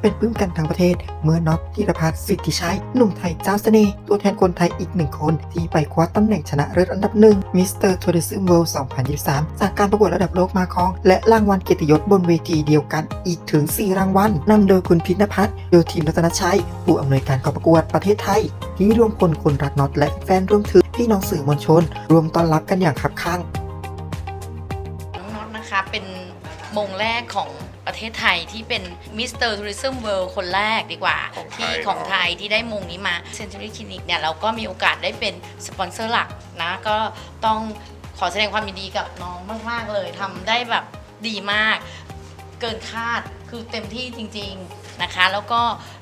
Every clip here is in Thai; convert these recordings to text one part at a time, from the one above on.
เป็นปลื้มกันทั้งประเทศ เมื่อน็อตธีรพัฒน์สิทธิชัยหนุ่มไทยเจ้าเสน่ห์ตัวแทนคนไทยอีกหนึ่งคน ที่ไปคว้าตำแหน่งชนะเลิศอันดับหนึ่งมิสเตอร์ทัวริซึมเวิลด์2023 จากการประกวดระดับโลกมาครอง และรางวัลเกียรติยศบนเวทีเดียวกันอีกถึง 4 รางวัลนำโดยคุณพิณพัฒน์โยธินรัตนชัย ผู้อำนวยการกองประกวดประเทศไทย ที่รวมพลคนรักน็อตและแฟนร่วมถึงพี่น้องสื่อมวลชน รวมต้อนรับกันอย่างคับข้างน้องน็อตนะคะเป็น มงแรกของประเทศไทยที่เป็นมิสเตอร์ทัวริซึมเวิลด์คนแรกดีกว่า ของไทที่ยของเนอะไทยที่ได้มงนี้มา Century Clinic เนี่ย เราก็มีโอกาสได้เป็นสปอนเซอร์หลักนะ ก็ต้องขอแสดงความยินดีกับน้องมาก ๆ เลยทำได้แบบดีมาก เกินคาดคือเต็มที่จริง ๆ นะคะ แล้วก็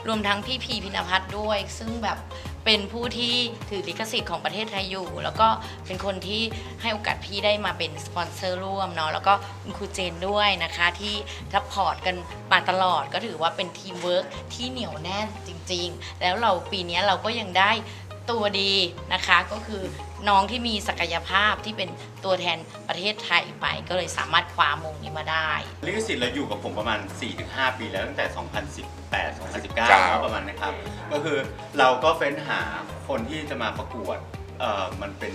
รวมทั้งพี่พีพินพัฒน์ด้วย ซึ่งแบบ เป็นผู้ที่ถือลิขสิทธิ์ของประเทศไทยอยู่ แล้วก็เป็นคนที่ให้โอกาสพี่ได้มาเป็นสปอนเซอร์ร่วมเนาะแล้วก็คุณครูเจนด้วยนะคะที่ทัพพอร์ตกันมาตลอดก็ถือว่าเป็นทีมเวิร์กที่เหนียวแน่นจริง ๆ แล้วเราปีนี้เราก็ยังได้ ตัวดีนะคะก็คือน้องที่มีศักยภาพที่เป็นตัวแทนประเทศไทยไป ก็เลยสามารถคว้ามงนี้มาได้ลิขสิทธิ์เราอยู่กับผมประมาณ 4-5 ปีแล้วตั้งแต่ 2018 2019เก้าประมาณนะครับ ก็คือเราก็เฟ้นหาคนที่จะมาประกวดเอ่อมันเป็น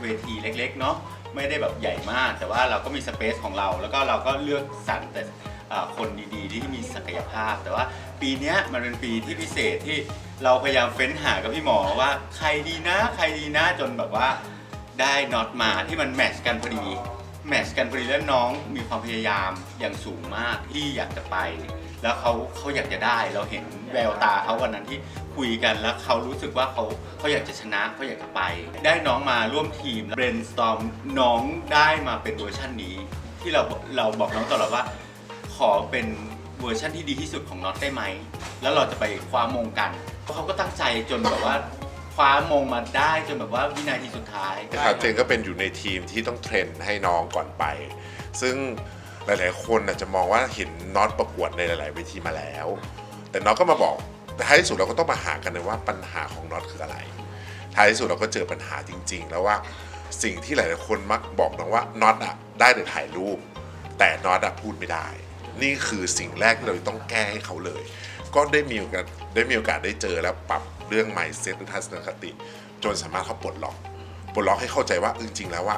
เวทีเล็กๆเนาะไม่ได้แบบใหญ่มาก แต่ว่าเราก็มีสเปซของเรา แล้วก็เราก็เลือกสรรแต่เอ่อ คนดีๆ ที่มีศักยภาพ แต่ว่าปีนี้มันเป็นปีที่พิเศษที่เราพยายามเฟ้นหากับพี่หมอว่าใครดีนะ ใครดีนะจนแบบว่าได้น็อตมาที่มันแมทช์กันพอดีแมทช์กันพอดีแล้วน้องมีความพยายามอย่างสูงมากที่อยากจะไป แล้วเขาเขาอยากจะได้เราเห็นแววตาเขาวันนั้นที่คุยกันแล้วเขารู้สึกว่าเขาเขาอยากจะชนะเขาอยากจะไป ได้น้องมาร่วมทีม brainstorm น้องได้มาเป็นเวอร์ชันนี้ ที่เราเราบอกน้องตลอดว่า อเป็นเวอร์ชันที่ดีที่สุดของน็อตได้ไหม แล้วเราจะไปคว้ามงกัน เพราะเขาก็ตั้งใจจนแบบว่าคว้ามงมาได้จนแบบว่าวินาทีสุดท้ายครับเจนก็เป็นอยู่ในทีมที่ต้องเทรนให้น้องก่อนไป ซึ่งหลายๆ คนอาจจะมองว่าเห็นน็อตประกวดในหลาย ๆ เวทีมาแล้ว แต่น็อตก็มาบอกแต่ท้ายที่สุดเราก็ต้องมาหากันเลยว่าปัญหาของน็อตคืออะไร ท้ายที่สุดเราก็เจอปัญหาจริง ๆ แล้วว่าสิ่งที่หลาย ๆ คนมักบอกน้องว่าน็อตอะได้แต่ถ่ายรูป แต่น็อตอะพูดไม่ได้ นี่คือสิ่งแรกที่เราต้องแก้ให้เขาเลย ก็ได้มีโอกาสได้มีโอกาสได้เจอแล้วปรับเรื่อง mindset หรือทัศนคติ จนสามารถเขาปลดล็อกปลดล็อกให้เข้าใจว่าจริงๆแล้วว่า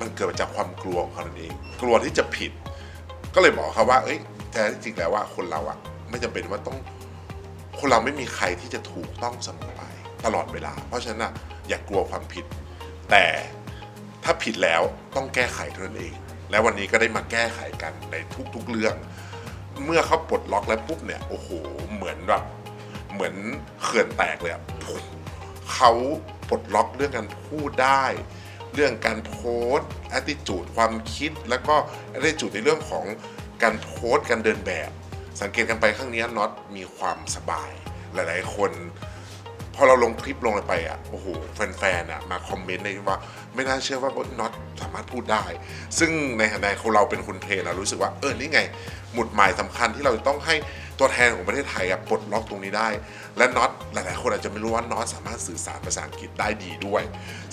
มันเกิดมาจากความกลัวของเขาเอง กลัวที่จะผิด ก็เลยบอกเขาว่า เอ้ยแต่จริงแล้วว่าคนเราอะไม่จำเป็นว่าต้องคนเราไม่มีใครที่จะถูกต้องเสมอไปตลอดเวลา เพราะฉะนั้นอะอย่ากกลัวความผิด แต่ถ้าผิดแล้วต้องแก้ไขเท่านั้นเอง และวันนี้ก็ได้มาแก้ไขกันในทุกๆเรื่อง เมื่อเขาปลดล็อกแล้วปุ๊บเนี่ย โอ้โห เหมือนแบบเหมือนเขื่อนแตกเลยอะเขาปลดล็อกเรื่องการพูดได้ เรื่องการโพสต์แอ t i จูดความคิด แล้วก็แอ t i จูดในเรื่องของการโพสต์การเดินแบบ สังเกตกันไปข้างนี้น็อตมีความสบาย หลาย ๆ คน พอเราลงคลิปลงไปอะโอ้โหแฟนๆอะมาคอมเมนต์ในว่า ไม่น่าเชื่อว่าน็อตสามารถพูดได้ ซึ่งในฐานะของเราเป็นคนเทรนเรารู้สึกว่าเออนี่ไง หมุดหมายสำคัญที่เราจะต้องให้ตัวแทนของประเทศไทยอะปลดล็อกตรงนี้ได้ และน็อตหลายๆ คนอาจจะไม่รู้ว่าน็อตสามารถสื่อสารภาษาอังกฤษได้ดีด้วย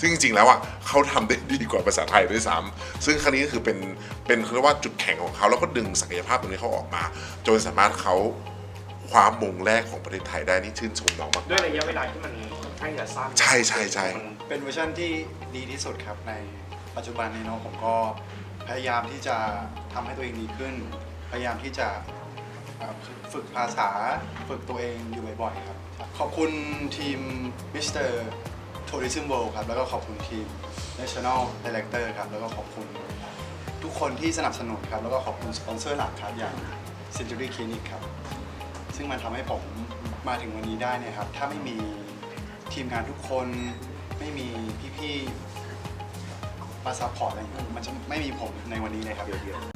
ซึ่งจริงๆแล้วอะเขาทำได้ดีกว่าภาษาไทยด้วยซ้ำซึ่งครั้งนี้คือเป็นเป็นเรียกว่าจุดแข็งของเขาแล้วก็ดึงศักยภาพตรงนี้เขาออกมา จนสามารถเขา คว้ามงแรกของประเทศไทยได้นี่ชื่นชมน้องมาก ด้วยระยะเวลาที่มันค่อนข้างจะสั้นใช่ใช่ใช่ มันเป็นเวอร์ชันที่ดีที่สุดครับในปัจจุบันนี้เนาะผมก็พยายามที่จะทำให้ตัวเองดีขึ้น พยายามที่จะเอ่อฝึกภาษาฝึกตัวเองอยู่บ่อยๆครับ ขอบคุณทีม Mr. Tourism World ครับแล้วก็ขอบคุณทีม National Director ครับแล้วก็ขอบคุณทุกคนที่สนับสนุนครับแล้วก็ขอบคุณสปอนเซอร์หลักครับอย่าง Century Clinic ครับ ซึ่งมันทำให้ผมมาถึงวันนี้ได้เนี่ยครับ ถ้าไม่มีทีมงานทุกคน ไม่มีพี่ๆมาซัพพอร์ตอะไรอย่างเงี้ยมันจะไม่มีผมในวันนี้เลยครับเยอะ